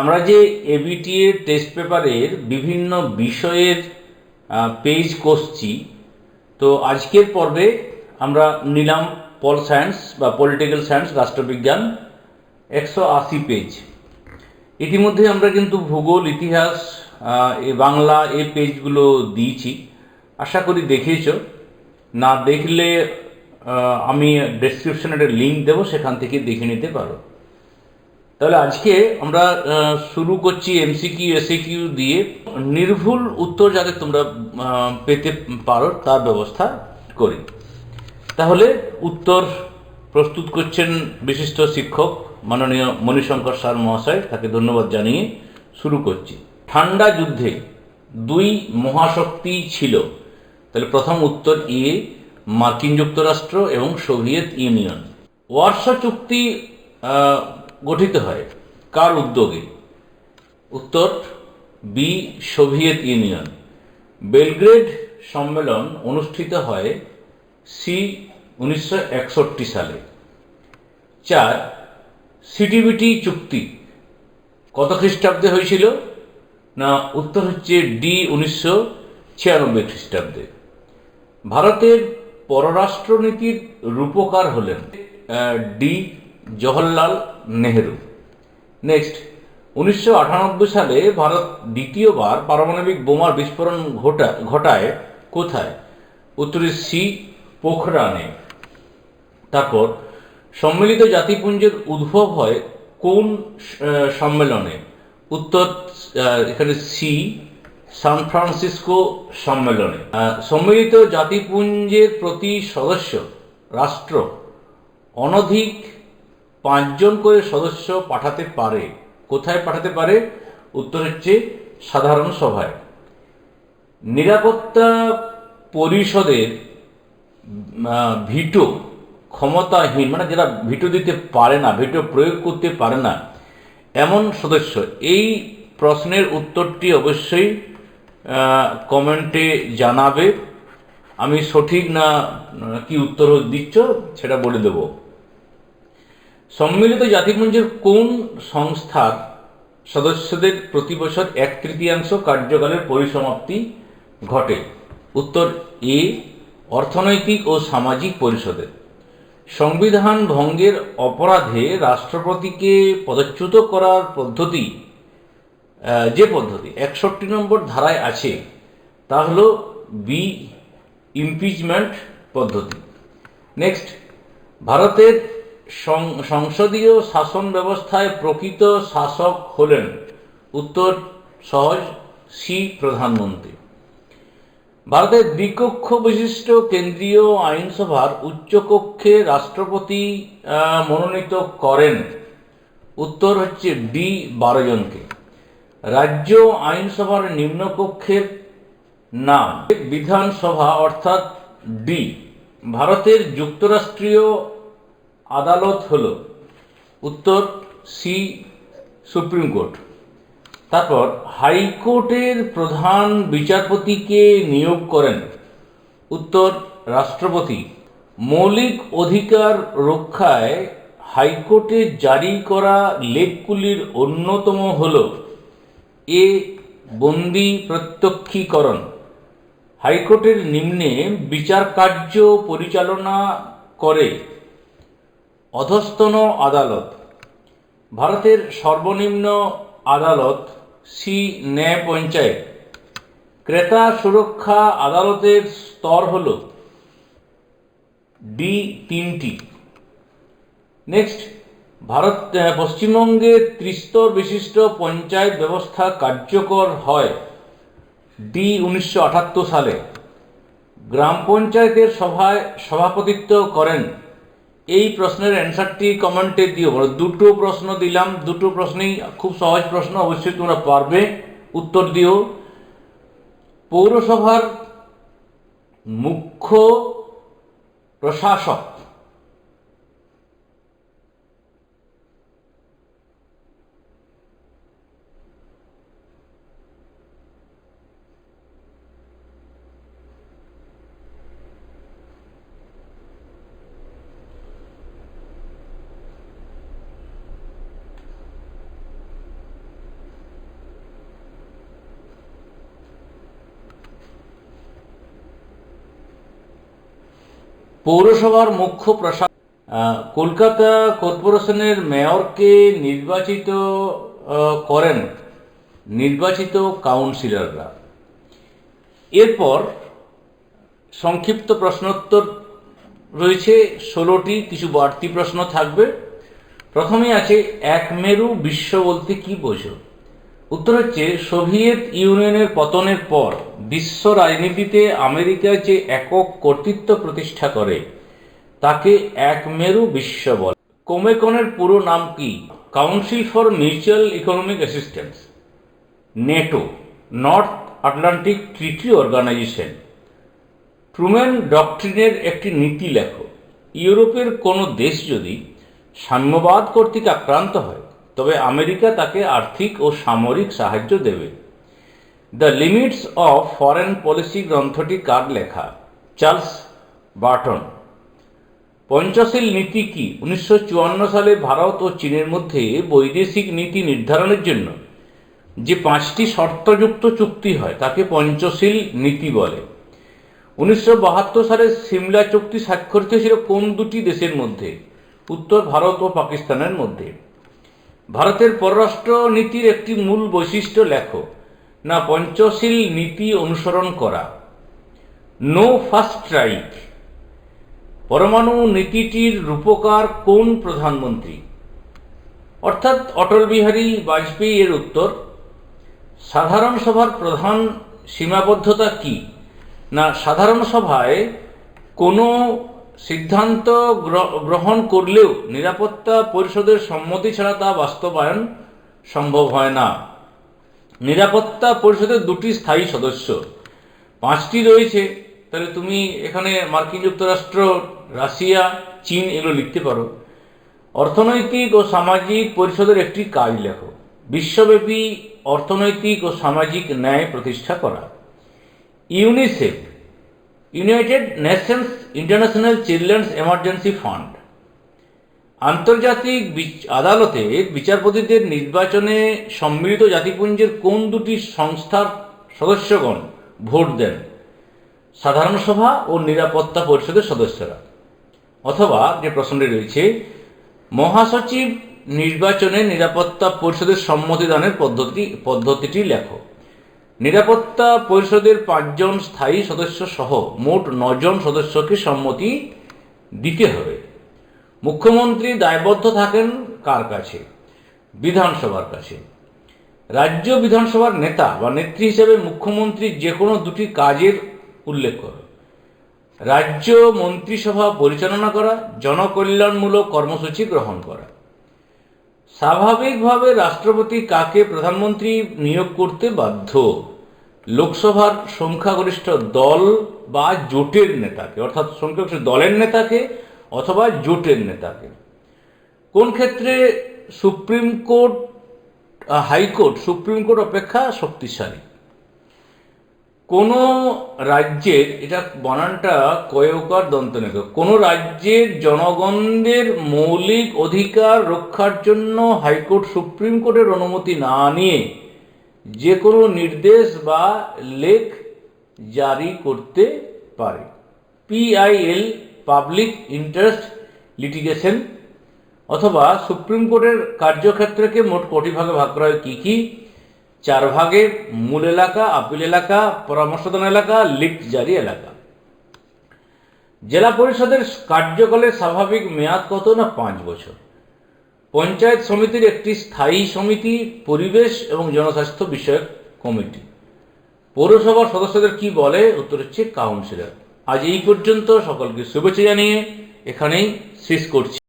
আমরা যে ABTA test পেপারের বিভিন্ন বিষয়ের পেজ কষছি, তো আজকের পর্বে আমরা নিলাম পল সায়েন্স বা পলিটিক্যাল সায়েন্স রাষ্ট্রবিজ্ঞান, একশো আশি পেজ ইতিমধ্যে আমরা কিন্তু ভূগোল, ইতিহাস বাংলা এই পেজগুলো দিয়েছি। আশা করি দেখেছ না দেখলে আমি ডেসক্রিপশনে একটা লিঙ্ক দেবো, সেখান থেকে দেখে নিতে পারো। তাহলে আজকে আমরা শুরু করছি এমসিকিউ এসিকিউ দিয়ে। নির্ভুল উত্তর যাতে তোমরা পেতে পারো, তার ব্যবস্থা করি। তাহলে উত্তর প্রস্তুত করছেন বিশিষ্ট শিক্ষক মাননীয় মণিশঙ্কর স্যার মহাশয়, তাকে ধন্যবাদ জানিয়ে শুরু করছি। ঠান্ডা যুদ্ধে দুই মহাশক্তি ছিল। তাহলে প্রথম উত্তর এ, মার্কিন যুক্তরাষ্ট্র এবং সোভিয়েত ইউনিয়ন। ওয়ার্সা চুক্তি গঠিত হয়। কার উদ্যোগে? উত্তর, বি, সোভিয়েত ইউনিয়ন। বেলগ্রেড সম্মেলন অনুষ্ঠিত হয় সি, উনিশশো একষট্টি সালে। চার, সিটিবিটি চুক্তি। কত খ্রিস্টাব্দে হয়েছিল? না, উত্তর হচ্ছে ডি, উনিশশো ছিয়ানব্বই খ্রিস্টাব্দে। ভারতের পররাষ্ট্রনীতির রূপকার হলেন ডি জওহরলাল নেহেরু। নেক্সট উনিশশো আটানব্বই সালে ভারত দ্বিতীয়বার পারমাণবিক বোমার বিস্ফোরণ ঘটা, ঘটায় কোথায়? উত্তরে সি, পোখরানে। তারপর, সম্মিলিত জাতিপুঞ্জের উদ্ভব হয় কোন সম্মেলনে? উত্তর এখানে সি, সান ফ্রান্সিসকো সম্মেলনে। সম্মিলিত জাতিপুঞ্জের প্রতি সদস্য, রাষ্ট্র, অনধিক পাঁচজন করে সদস্য পাঠাতে পারে। কোথায় পাঠাতে পারে? উত্তর হচ্ছে সাধারণ সভায়। নিরাপত্তা পরিষদের ভিটো ক্ষমতাহীন মানে যারা ভিটো দিতে পারে না, ভিটো প্রয়োগ করতে পারে না, এমন সদস্য। এই প্রশ্নের উত্তরটি অবশ্যই কমেন্টে জানাবে। আমি সঠিক না, কি উত্তর দিচ্ছ, সেটা বলে দেবো। সম্মিলিত জাতিপুঞ্জের কোন সংস্থার সদস্যদের প্রতি বছর এক তৃতীয়াংশ কার্যকালের পরিসমাপ্তি ঘটে? উত্তর এ, অর্থনৈতিক ও সামাজিক পরিষদের। সংবিধান ভঙ্গের অপরাধে রাষ্ট্রপতিকে পদচ্যুত করার পদ্ধতি যে পদ্ধতি? একষট্টি নম্বর ধারায় আছে, তা হল বি, ইমপিচমেন্ট পদ্ধতি। নেক্সট, ভারতের সংসদীয় শাসন ব্যবস্থায় প্রকৃত শাসক হলেন উত্তর সহজ সি প্রধানমন্ত্রী। ভারতের দ্বিকক্ষ বিশিষ্ট কেন্দ্রীয় আইনসভার উচ্চকক্ষে রাষ্ট্রপতি মনোনীত করেন। উত্তর হচ্ছে ডি বারো জনকে রাজ্য আইনসভার নিম্নকক্ষের নাম। বিধানসভা অর্থাৎ ডি। ভারতের যুক্তরাষ্ট্রীয় আদালত হল উত্তর সি সুপ্রিম কোর্ট। তারপর হাইকোর্টের প্রধান বিচারপতিকে নিয়োগ করেন উত্তর রাষ্ট্রপতি। মৌলিক অধিকার রক্ষায় হাইকোর্টে জারি করা লেখগুলির অন্যতম হল এ বন্দি প্রত্যক্ষীকরণ। হাইকোর্টের নিম্নে বিচার কার্য পরিচালনা করে অধস্তন আদালত। ভারতের সর্বনিম্ন আদালত সি ন্যায় পঞ্চায়েত। ক্রেতা সুরক্ষা আদালতের স্তর হল ডি তিনটি। নেক্সট, ভারত পশ্চিমবঙ্গে ত্রিস্তর বিশিষ্ট পঞ্চায়েত ব্যবস্থা কার্যকর হয় ডি উনিশশো আটাত্তর সালে। গ্রাম পঞ্চায়েতের সভায় সভাপতিত্ব করেন এই প্রশ্নের অ্যান্সারটি কমেন্টে দিও। বলো দুটো প্রশ্ন দিলাম, দুটো প্রশ্নেই খুব সহজ প্রশ্ন, অবশ্যই তোমরা পারবে। উত্তর দিও। পৌরসভার মুখ্য প্রশাসক পৌরসভার মুখ্য প্রশাসক কলকাতা কর্পোরেশনের মেয়রকে নির্বাচিত করেন নির্বাচিত কাউন্সিলররা। এরপর সংক্ষিপ্ত প্রশ্নোত্তর রয়েছে, ষোলোটি কিছু বাড়তি প্রশ্ন থাকবে। প্রথমে আছে, এক মেরু বিশ্ব বলতে কি বোঝো? উত্তর হচ্ছে, সোভিয়েত ইউনিয়নের পতনের পর বিশ্ব রাজনীতিতে আমেরিকা যে একক কর্তৃত্ব প্রতিষ্ঠা করে, তাকে এক মেরু বিশ্ব বলে। কোমেকনের পুরো নাম কি? Council for mutual economic assistance, NATO, north Atlantic treaty organisation. Truman ডক্ট্রিনের একটি নীতি লেখো, ইউরোপের কোনো দেশ যদি সাম্যবাদ কর্তৃক আক্রান্ত হয় তবে আমেরিকা তাকে আর্থিক ও সামরিক সাহায্য দেবে। The limits of foreign policy গ্রন্থটি কার লেখা? Charles Burton. পঞ্চশীল নীতি কি? উনিশশো চুয়ান্ন সালে ভারত ও চীনের মধ্যে বৈদেশিক নীতি নির্ধারণের জন্য যে পাঁচটি শর্তযুক্ত চুক্তি হয়, তাকে পঞ্চশীল নীতি বলে। উনিশশো বাহাত্তর সালে সিমলা চুক্তি স্বাক্ষরিত ছিল কোন দুটি দেশের মধ্যে? উত্তর ভারত ও পাকিস্তানের মধ্যে। ভারতের পররাষ্ট্র নীতির একটি মূল বৈশিষ্ট্য লেখো, না পঞ্চশীল নীতি অনুসরণ করা। নো ফার্স্ট স্ট্রাইক পরমাণু নীতিটির রূপকার কোন প্রধানমন্ত্রী? অর্থাৎ অটল বিহারী বাজপেয়ী এর উত্তর, সাধারণ সভার প্রধান সীমাবদ্ধতা কি? না সাধারণ সভায় কোনো সিদ্ধান্ত গ্রহণ করলেও নিরাপত্তা পরিষদের সম্মতি ছাড়া তা বাস্তবায়ন সম্ভব হয় না। নিরাপত্তা পরিষদের দুটি স্থায়ী সদস্য। পাঁচটি রয়েছে, তাহলে তুমি এখানে মার্কিন যুক্তরাষ্ট্র, রাশিয়া, চীন এগুলো লিখতে পারো। অর্থনৈতিক ও সামাজিক পরিষদের একটি কাজ লেখো। বিশ্বব্যাপী অর্থনৈতিক ও সামাজিক ন্যায় প্রতিষ্ঠা করা। UNICEF United Nations international children's emergency fund. আন্তর্জাতিক আদালতে বিচারপতিদের নির্বাচনে সম্মিলিত জাতিপুঞ্জের কোন দুটি সংস্থার সদস্যগণ ভোট দেন? সাধারণ সভা ও নিরাপত্তা পরিষদের সদস্যরা। অথবা যে প্রশ্নটি রয়েছে, মহাসচিব নির্বাচনে নিরাপত্তা পরিষদের সম্মতিদানের পদ্ধতি পদ্ধতিটি লেখো। নিরাপত্তা পরিষদের পাঁচজন স্থায়ী সদস্য সহ মোট নজন সদস্যকে সম্মতি দিতে হবে। মুখ্যমন্ত্রী দায়বদ্ধ থাকেন কার কাছে? বিধানসভার কাছে। রাজ্য বিধানসভার নেতা বা নেত্রী হিসেবে মুখ্যমন্ত্রী যে কোনো দুটি কাজের উল্লেখ করে, রাজ্য মন্ত্রিসভা পরিচালনা করা, জনকল্যাণমূলক কর্মসূচি গ্রহণ করা। স্বাভাবিকভাবে রাষ্ট্রপতি কাকে প্রধানমন্ত্রী নিয়োগ করতে বাধ্য? লোকসভার সংখ্যাগরিষ্ঠ দল বা জোটের নেতাকে, অর্থাৎ সংখ্যাগরিষ্ঠ দলের নেতাকে অথবা জোটের নেতাকে। কোন ক্ষেত্রে supreme court high court, supreme court অপেক্ষা শক্তিশালী? কোনো রাজ্যের, এটা বানানটা কয়কার দন্তনেক কোনো রাজ্যের জনগণদের মৌলিক অধিকার রক্ষার জন্য হাইকোর্ট সুপ্রিম কোর্টের অনুমতি না নিয়ে যে কোনো নির্দেশ বা লেখ জারি করতে পারে। পিআইএল পাবলিক ইন্টারেস্ট লিটিগেশন অথবা সুপ্রিম কোর্টের কার্যক্ষেত্রকে মোট কোটি ভাগে ভাগ করা হয় কী কী? চার ভাগে, মূল এলাকা, আপিল এলাকা, পরামর্শদান এলাকা লিখ জারি এলাকা। জেলা পরিষদের কার্যকালের স্বাভাবিক মেয়াদ কত না পাঁচ বছর? পঞ্চায়েত সমিতির একটি স্থায়ী সমিতি, পরিবেশ এবং জনস্বাস্থ্য বিষয়ক কমিটি। পৌরসভার সদস্যদের কি বলে? উত্তর হচ্ছে কাউন্সিলর। আজ এই পর্যন্ত সকলকে শুভেচ্ছা জানিয়ে এখানেই শেষ করছি।